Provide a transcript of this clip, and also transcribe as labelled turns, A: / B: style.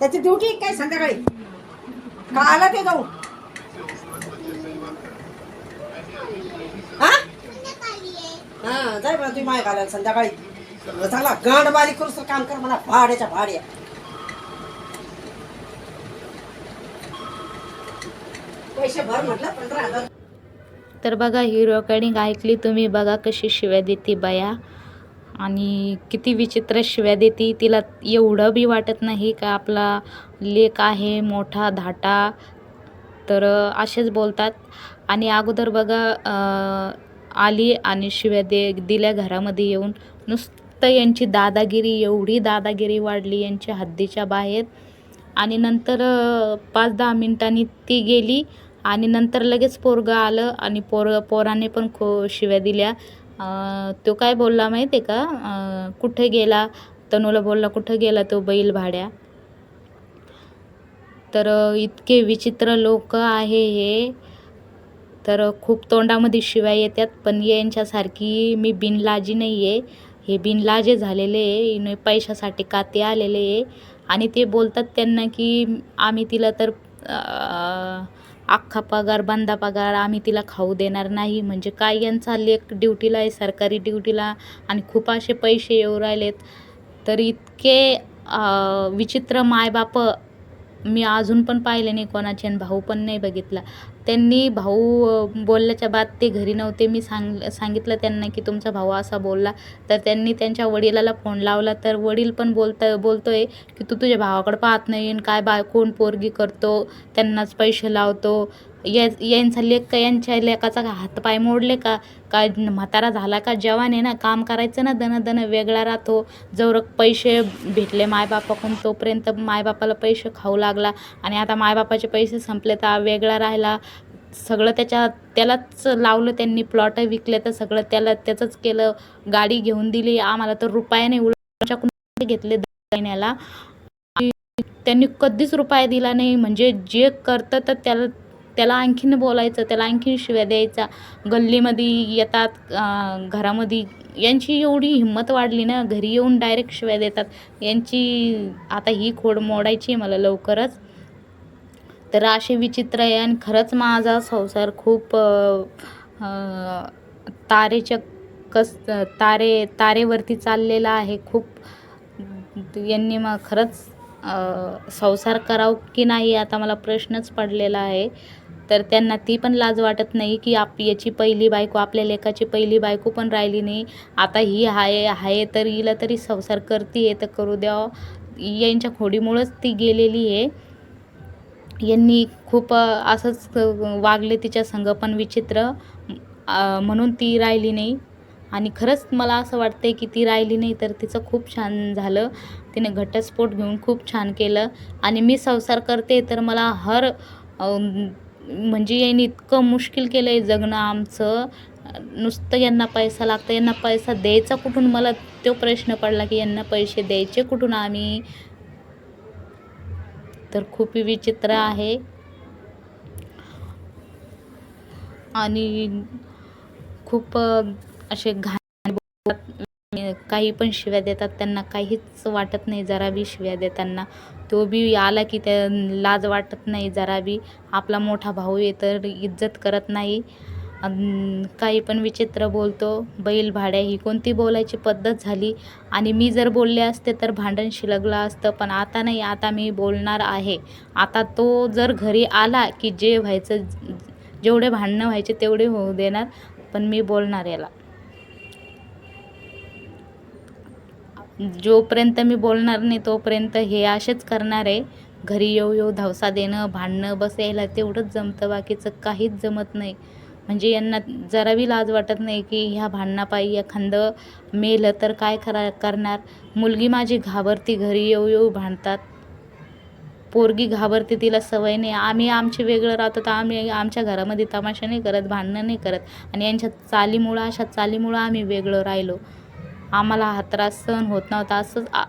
A: त्याची ड्युटी काय संध्याकाळी? का आला ते जाऊ. हा? हा जाय मला तुम्ही माय घालायला संध्याकाळी. चांगला गांड बारीक करूस काम कर मला भाड्याच्या भाड्या. पैसे भर म्हटलं पंधरा हजार.
B: तर बघा ही रेकॉर्डिंग ऐकली तुम्ही बघा कशी शिव्या देते बाया. आणि किती विचित्र शिव्या देते तिला एवढं बी वाटत नाही का आपला लेक आहे मोठा धाटा. तर असेच बोलतात. आणि अगोदर बघा आली आणि शिव्या दे दिल्या घरामध्ये येऊन. नुसतं यांची दादागिरी एवढी दादागिरी वाढली यांच्या हद्दीच्या बाहेर. आणि नंतर पाच दहा मिनिटांनी ती गेली. आणि नंतर लगेच पोरगं आलं आणि पोर पोराने पण खो शिव्या दिल्या. तो काय बोलला माहिती आहे का? कुठे गेला? तनूला बोलला कुठं गेला तो बैल भाड्या तर इतके विचित्र लोक आहे हे. तर खूप तोंडामध्ये शिवाय येतात पण यांच्यासारखी मी बिनलाजी नाही आहे हे बिनलाजे झालेले आहे. पैशासाठी काते आलेले आहे. आणि ते बोलतात त्यांना की आम्ही तिला तर अख्खा पगार बंदा पगार आम्ही तिला खाऊ देणार नाही. म्हणजे काय यांचा लेख ड्युटीला आहे सरकारी ड्युटीला आणि खूप असे पैसे येऊ राहिलेत. तर इतके विचित्र मायबाप मी अजून पण पाहिले नाही कोणाचे आणि भाऊ पण नाही बघितला. त्यांनी भाऊ बोलल्याच्या बाद ते घरी नव्हते. मी सांग सांगितलं त्यांना की तुमचा भाऊ असा बोलला. तर त्यांनी त्यांच्या वडिलाला फोन लावला. तर वडील पण बोलता आहे की तू तुझ्या भावाकडं पाहत नाही आणि काय बा कोण पोरगी करतो त्यांनाच पैसे लावतो. या यांचा लेख का यांच्या लेकाचा का हातपाय मोडले का? का म्हातारा झाला का जवान आहे ना? काम करायचं ना? दन दन वेगळा राहतो. जवळ पैसे भेटले मायबापाकडून तोपर्यंत मायबापाला पैसे खाऊ लागला. आणि आता मायबापाचे पैसे संपले तर वेगळा राहिला. सगळं त्याच्या त्यालाच लावलं त्यांनी प्लॉट विकले तर सगळं त्याला त्याचंच केलं. गाडी घेऊन दिली. आम्हाला तर रुपयाने उलटच्याकडून घेतले महिन्याला त्यांनी कधीच रुपया दिला नाही. म्हणजे जे करतं तर त्याला त्याला आणखीन बोलायचं त्याला आणखीन शिव्या द्यायचा. गल्लीमध्ये येतात घरामध्ये यांची एवढी हिंमत वाढली ना घरी येऊन डायरेक्ट शिव्या देतात. यांची आता ही खोड मोडायची आहे मला लवकरच. तर असे विचित्र आहे आणि खरंच माझा संसार खूप तारेच्या कस तारे तारेवरती चाललेला आहे. खूप यांनी मग खरंच संसार करावं की नाही आता मला प्रश्नच पडलेला आहे. तर त्यांना ती पण लाज वाटत नाही की आप याची पहिली बायको आपल्या लेकाची पहिली बायको पण राहिली नाही. आता ही आहे आहे तर हिला तरी संसार करते तर करू द्यावं यांच्या खोडीमुळंच ती गेलेली आहे. यांनी खूप असंच वागले तिच्या संग पण विचित्र. म्हणून ती राहिली नाही. आणि खरंच मला असं वाटतंय की ती राहिली नाही तर तिचं खूप छान झालं. तिने घटस्फोट घेऊन खूप छान केलं. आणि मी संसार करते तर मला हर म्हणजे यांनी इतकं मुश्किल केलं आहे जगणं आमचं. नुसतं यांना पैसा लागतं यांना पैसा द्यायचा कुठून? मला तो प्रश्न पडला की यांना पैसे द्यायचे कुठून आम्ही? तर खूप विचित्र आहे. आणि खूप असे घाण बोलतात. काही पण शिव्या देतात त्यांना काहीच वाटत नाही जरा बी शिव्या देताना. तो बी आला की त्या लाज वाटत नाही जरा बी. आपला मोठा भाऊ आहे तर इज्जत करत नाही. काही पण विचित्र बोलतो. बैल भाड्या ही कोणती बोलायची पद्धत झाली? आणि मी जर बोलले असते तर भांडण शिलगलं असतं. पण आता नाही आता मी बोलणार आहे. आता तो जर घरी आला की जे व्हायचं जेवढे भांडणं व्हायचे तेवढे होऊ देणार. पण मी बोलणार याला. जोपर्यंत मी बोलणार नाही तोपर्यंत हे असेच करणार. आहे घरी येऊ येऊ धावसा देणं भांडणं बस यायला तेवढंच जमतं बाकीचं काहीच जमत नाही. म्हणजे यांना जरा बी लाज वाटत नाही की ह्या भांडणापायी एखादं मेलं तर काय करा करणार? मुलगी माझी घाबरती घरी येऊ येऊ भांडतात. पोरगी घाबरते तिला सवय नाही. आम्ही आमचे वेगळं राहतो तर आम्ही आमच्या घरामध्ये तमाशा नाही करत भांडणं नाही करत. आणि यांच्या चालीमुळं अशा चालीमुळं आम्ही वेगळं राहिलो. आम्हाला हा त्रास सहन होत नव्हता. असंच आ-